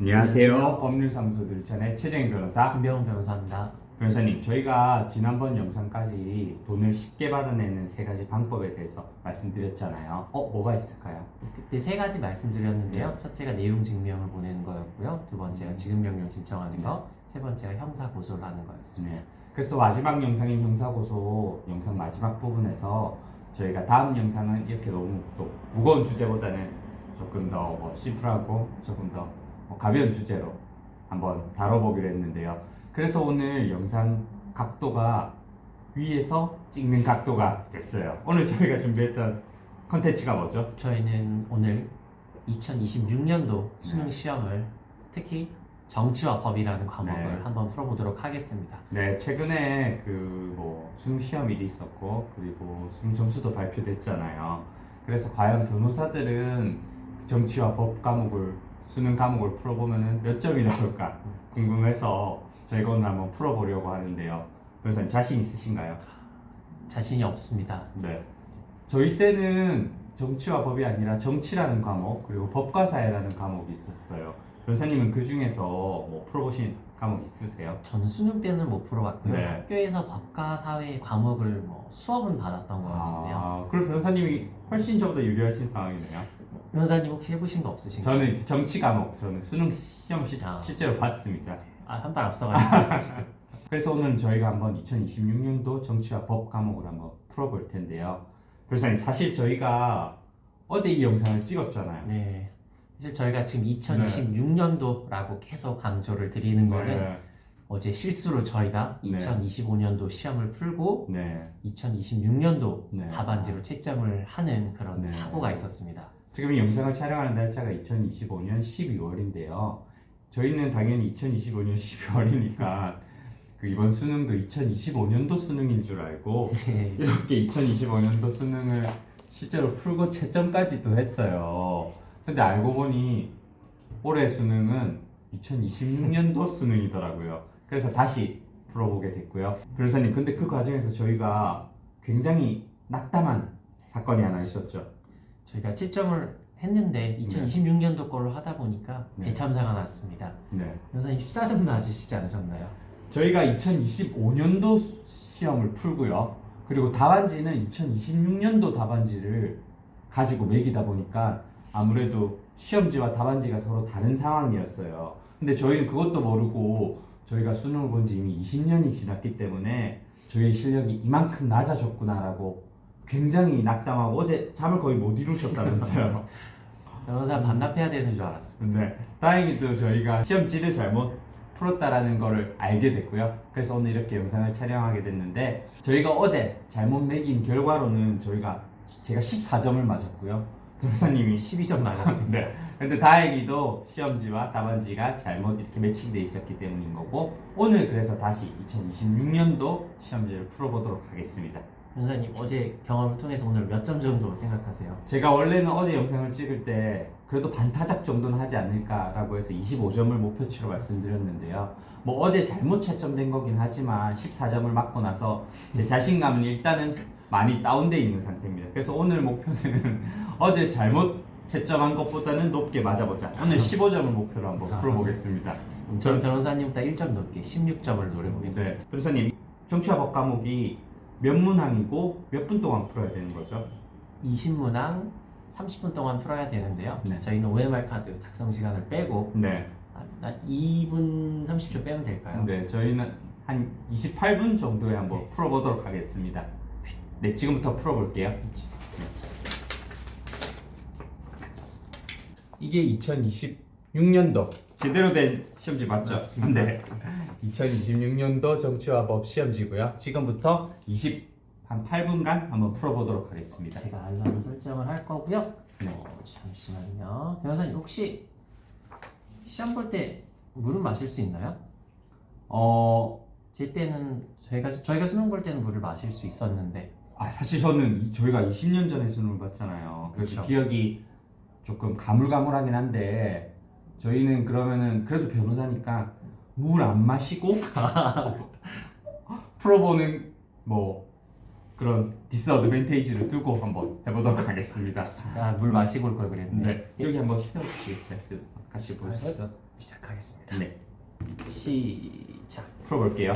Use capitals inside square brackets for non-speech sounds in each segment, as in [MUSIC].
안녕하세요. 법률사무소 들전의 최정인 변호사. 김병훈 변호사입니다. 변호사님, 저희가 지난번 영상까지 돈을 쉽게 받아내는 세 가지 방법에 대해서 말씀드렸잖아요. 어, 뭐가 있을까요? 그때 세 가지 말씀드렸는데요. 첫째가 내용 증명을 보내는 거였고요. 두 번째가 지급명령 신청하는 거, 세 번째가 형사 고소를 하는 거였습니다. 네. 그래서 마지막 영상인 형사고소 영상 마지막 부분에서 저희가 다음 영상은 이렇게 너무 또 무거운 주제보다는 조금 더뭐 심플하고 조금 더뭐 가벼운 주제로 한번 다뤄보기로 했는데요. 그래서 오늘 영상 각도가 위에서 찍는 각도가 됐어요. 오늘 저희가 준비했던 컨텐츠가 뭐죠? 저희는 오늘 2026년도 네. 수능 시험을 특히 정치와 법이라는 과목을 네. 한번 풀어보도록 하겠습니다. 네, 최근에 그 뭐 수능 시험일이 있었고 그리고 수능 점수도 발표됐잖아요. 그래서 과연 변호사들은 그 정치와 법 과목을 수능 과목을 풀어보면은 몇 점이 나올까 궁금해서 저희가 오늘 한번 풀어보려고 하는데요. 변호사님 자신 있으신가요? 자신이 없습니다. 네. 저희 때는 정치와 법이 아니라 정치라는 과목 그리고 법과 사회라는 과목이 있었어요. 변호사님은 그 중에서 뭐 풀어보신 과목 있으세요? 저는 수능 때는 못 풀어봤고요. 네. 학교에서 법과 사회 과목을 뭐 수업은 받았던 것 같은데요. 아, 그럼 변호사님이 훨씬 저보다 유리하신 상황이네요. 변호사님 혹시 해보신 거 없으신가요? 저는 이제 정치 과목, 저는 수능 시험 시, 아. 실제로 봤습니다. 아, 한 발 앞서가지고 [LAUGHS] 그래서 오늘 저희가 한번 2026년도 정치와 법 과목을 한번 풀어볼 텐데요. 변호사님, 사실 저희가 어제 이 영상을 찍었잖아요. 네. 사실 저희가 지금 2026년도라고 계속 강조를 드리는 거는 네. 어제 실수로 저희가 네. 2025년도 시험을 풀고 네. 2026년도 네. 답안지로 채점을 하는 그런 네. 사고가 있었습니다. 지금 이 영상을 촬영하는 날짜가 2025년 12월인데요. 저희는 당연히 2025년 12월이니까 [LAUGHS] 그 이번 수능도 2025년도 수능인 줄 알고 네. 이렇게 2025년도 수능을 실제로 풀고 채점까지도 했어요. 근데 알고 보니 올해 수능은 2026년도 수능이더라고요. 그래서 다시 풀어보게 됐고요. 변호사님, 근데 그 과정에서 저희가 굉장히 낙담한 사건이 하나 있었죠. 저희가 채점을 했는데 2026년도 걸로 하다 보니까 네. 대참사가 났습니다. 네. 변호사님 14점 맞으시지 않으셨나요? 저희가 2025년도 시험을 풀고요. 그리고 답안지는 2026년도 답안지를 가지고 매기다 보니까 아무래도 시험지와 답안지가 서로 다른 상황이었어요. 근데 저희는 그것도 모르고 저희가 수능을 본 지 이미 20년이 지났기 때문에 저희의 실력이 이만큼 낮아졌구나라고 굉장히 낙담하고 어제 잠을 거의 못 이루셨다면서요. 변호사 [LAUGHS] 반납해야 되는 줄 알았어요. 근데 다행히도 저희가 시험지를 잘못 풀었다라는 거를 알게 됐고요. 그래서 오늘 이렇게 영상을 촬영하게 됐는데 저희가 어제 잘못 매긴 결과로는 저희가 제가 14점을 맞았고요. 변호사님이 12점 맞았습니다. 네. 근데 다행히도 시험지와 답안지가 잘못 이렇게 매칭돼 있었기 때문인 거고 오늘 그래서 다시 2026년도 시험지를 풀어보도록 하겠습니다. 변호사님 어제 경험을 통해서 오늘 몇 점 정도 생각하세요? 제가 원래는 어제 영상을 찍을 때 그래도 반타작 정도는 하지 않을까라고 해서 25점을 목표치로 말씀드렸는데요. 뭐 어제 잘못 채점된 거긴 하지만 14점을 맞고 나서 제 자신감은 일단은 많이 다운돼 있는 상태입니다. 그래서 오늘 목표는 [LAUGHS] 어제 잘못 채점한 것보다는 높게 맞아보자. 오늘 15점을 목표로 한번 아. 풀어보겠습니다. 저는 변호사님보다 1점 높게 16점을 노려보겠습니다. 네, 변호사님 정치와 법 과목이 몇 문항이고 몇 분 동안 풀어야 되는 거죠? 20문항 30분 동안 풀어야 되는데요. 네. 저희는 OMR 카드 작성 시간을 빼고 네. 한 2분 30초 빼면 될까요? 네, 저희는 한 28분 정도에 한번 네. 풀어보도록 하겠습니다. 네, 지금부터 풀어볼게요. 이게 2026년도 제대로 된 시험지 맞죠? 맞습니다. 네. 2026년도 정치와 법 시험지고요. 지금부터 20, 한 8분간 한번 풀어보도록 하겠습니다. 제가 알람을 설정을 할 거고요. 네. 어, 잠시만요. 변호사님 혹시 시험 볼 때 물은 마실 수 있나요? 어, 제 때는 저희가 저희가 수능 볼 때는 물을 마실 수 있었는데 아 사실 저는 이- 저희가 20년 전에 수능을 봤잖아요. 그래서 그렇죠. 기억이 조금 가물가물하긴 한데 저희는 그러면은 그래도 변호사니까 물 안 마시고 [LAUGHS] 풀어보는 뭐 그런 디스어드밴테이지를 두고 한번 해보도록 하겠습니다. 아, 물 마시고 올 걸 그랬네. 네 여기 한번 세워주시겠어요? 그 같이 보시죠. 시작하겠습니다. 네. 시작. 풀어볼게요.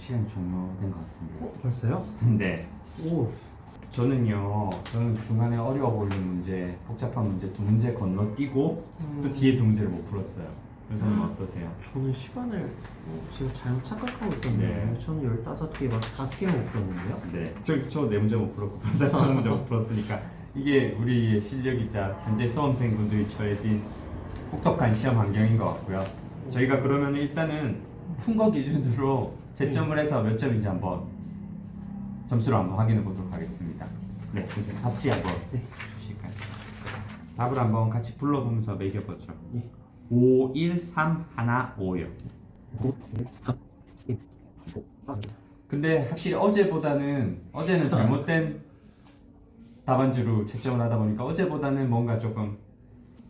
시간이 종료된 것 같은데. 벌써요? [LAUGHS] 네. 오. 저는요, 저는 중간에 어려워 보이는 문제, 복잡한 문제 두 문제 건너뛰고 또 뒤에 두 문제를 못 풀었어요. 그래서 는 어떠세요? 저는 시간을 어, 제가 잘못 착각하고 있었는데 네. 저는 15개 막 5개만 못 풀었는데요? 네. 저네 문제 못 풀었고 변사 하나 문제 못 [LAUGHS] 풀었으니까 이게 우리의 실력이자 현재 수험생 분들이 처해진 혹독한 시험 환경인 것 같고요. 저희가 그러면 일단은 푼 거 기준으로 채점을 해서 몇 점인지 한번 점수를 한번 확인해 보도록 하겠습니다. 네, 그래서 답지 한번 네. 주실까요? 답을 한번 같이 불러보면서 매겨보죠. 예. 5, 1, 3, 하나, 5요. 근데 확실히 어제보다는 어제는 잘못된 답안지로 채점을 하다 보니까 어제보다는 뭔가 조금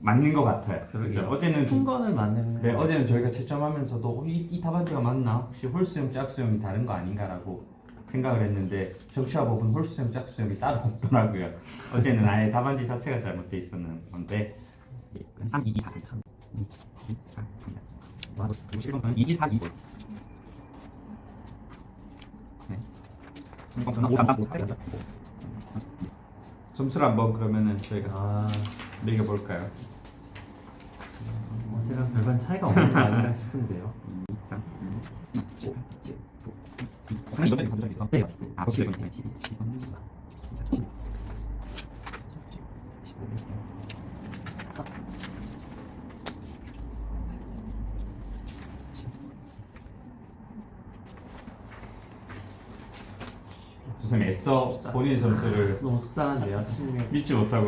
맞는 것 같아요. 그렇죠. 어제는 푼 거는 맞는 네, 어제는 저희가 채점하면서도 어, 이, 이 답안지가 맞나? 혹시 홀수형, 짝수형이 다른 거 아닌가라고 생각을 했는데 정치화 법은 홀수형, 짝수형이 따로 [LAUGHS] 없더라고요. 어제는 아예 답안지 자체가 잘못돼 있었는 건데 3, 2, 2, 4, 3, 2, 2, 4, 3. 51번은 2, 1, 4, 2, 5. 네. 3번은 5, 3, 3, 5, 4, 5. 점수를 한번 그러면은 저희가 아 매겨볼까요? 어제랑 별반 차이가 없는 거 아닌가 싶은데요 2, 3, 4, 5, 7, 7, 9, 10, 11. 그럼 이번 점이 있어? 네, 맞아요. 아, 11번, 12번, 13, 14, 15, 16, 선생님 애써 본인의 점수를 너무 속상한데요 16, 믿지 못하고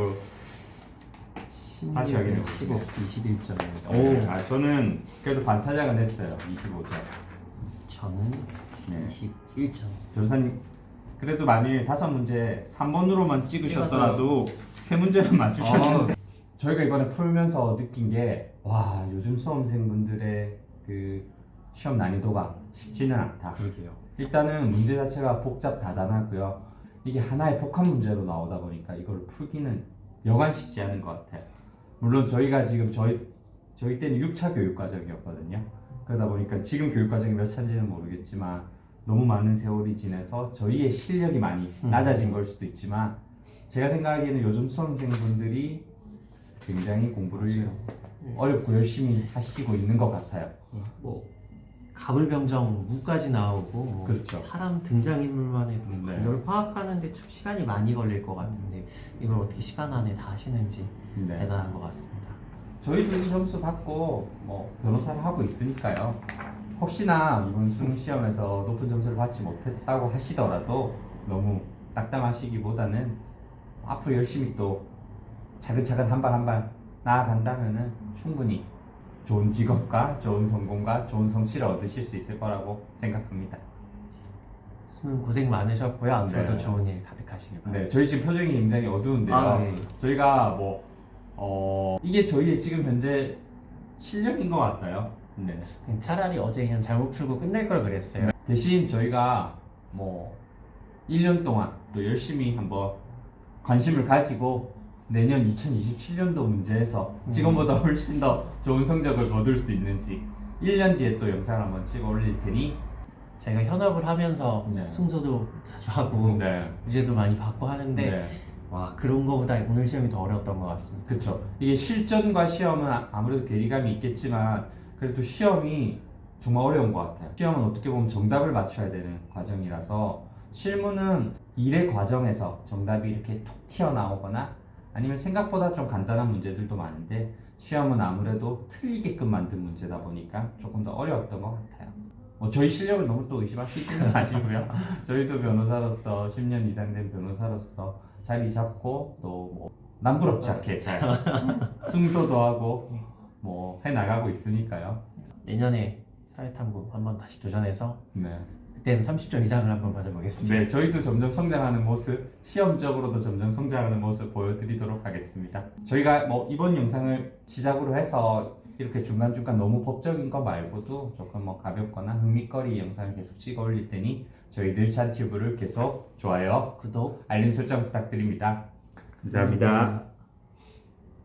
16, 다시 확인해 15, 21점이에요 오, 아 저는 그래도 반타작은 했어요. 25점. 저는 네. 21점 변호사님 그래도 만일 다섯 문제 3번으로만 찍으셨더라도 세 문제는 맞추셨는데 저희가 이번에 풀면서 느낀 게 와 요즘 수험생분들의 그 시험 난이도가 쉽지는 않다. 그러게요 일단은 문제 자체가 복잡 다단하고요. 이게 하나의 복합 문제로 나오다 보니까 이걸 풀기는 여간 쉽지 않은 것 같아요. 물론 저희가 지금 저희 저희 때는 6차 교육 과정이었거든요. 그러다 보니까 지금 교육 과정이 몇 차인지는 모르겠지만 너무 많은 세월이 지나서 저희의 실력이 많이 음. 낮아진 걸 수도 있지만 제가 생각하기에는 요즘 수험생분들이 굉장히 공부를 맞아요. 어렵고 열심히 하시고 있는 것 같아요. 뭐 가불병정 무까지 나오고 뭐 그렇죠. 사람 등장인물만 해도 네. 이걸 파악하는데 참 시간이 많이 걸릴 것 같은데 이걸 어떻게 시간 안에 다 하시는지 네. 대단한 것 같습니다. 저희도 이 점수 받고 뭐 변호사를 하고 있으니까요. 혹시나 이번 수능 시험에서 높은 점수를 받지 못했다고 하시더라도 너무 낙담하시기보다는 앞으로 열심히 또 차근차근 한 발 한 발 나아간다면은 충분히 좋은 직업과 좋은 성공과 좋은 성취를 얻으실 수 있을 거라고 생각합니다. 수능 고생 많으셨고요. 앞으로도 네. 좋은 일 가득하시길 바랍니다. 네, 저희 지금 표정이 굉장히 어두운데요. 아, 네. 저희가 뭐 어, 이게 저희의 지금 현재 실력인 것 같아요. 네. 차라리 어제 그냥 잘못 풀고 끝낼 걸 그랬어요. 대신 저희가 뭐 1년 동안 또 열심히 한번 관심을 가지고 내년 2027년도 문제에서 지금보다 훨씬 더 좋은 성적을 거둘 수 있는지 1년 뒤에 또 영상을 한번 찍어 올릴 테니 저희가 현업을 하면서 네. 승소도 자주 하고 네. 무죄도 많이 받고 하는데 네. 와 그런 거보다 오늘 시험이 더 어려웠던 것 같습니다. 그렇죠. 이게 실전과 시험은 아- 아무래도 괴리감이 있겠지만 그래도 시험이 정말 어려운 것 같아요. 시험은 어떻게 보면 정답을 맞춰야 되는 과정이라서 실무는 일의 과정에서 정답이 이렇게 툭 튀어나오거나 아니면 생각보다 좀 간단한 문제들도 많은데 시험은 아무래도 틀리게끔 만든 문제다 보니까 조금 더 어려웠던 것 같아요. 뭐 저희 실력을 너무 또 의심하시지는 [LAUGHS] 마시고요. 저희도 변호사로서 10년 이상 된 변호사로서 자리 잡고 또뭐 남부럽지 않게 잘 승소도 하고 뭐 해 나가고 있으니까요. 내년에 사회탐구 한번 다시 도전해서 네. 그때는 30점 이상을 한번 받아보겠습니다. 네, 저희도 점점 성장하는 모습, 시험적으로도 점점 성장하는 모습 보여드리도록 하겠습니다. 저희가 뭐 이번 영상을 시작으로 해서 이렇게 중간중간 너무 법적인 거 말고도 조금 뭐 가볍거나 흥미거리 영상을 계속 찍어 올릴 테니 저희 늘찬 튜브를 계속 좋아요, 구독 알림 설정 부탁드립니다. 감사합니다.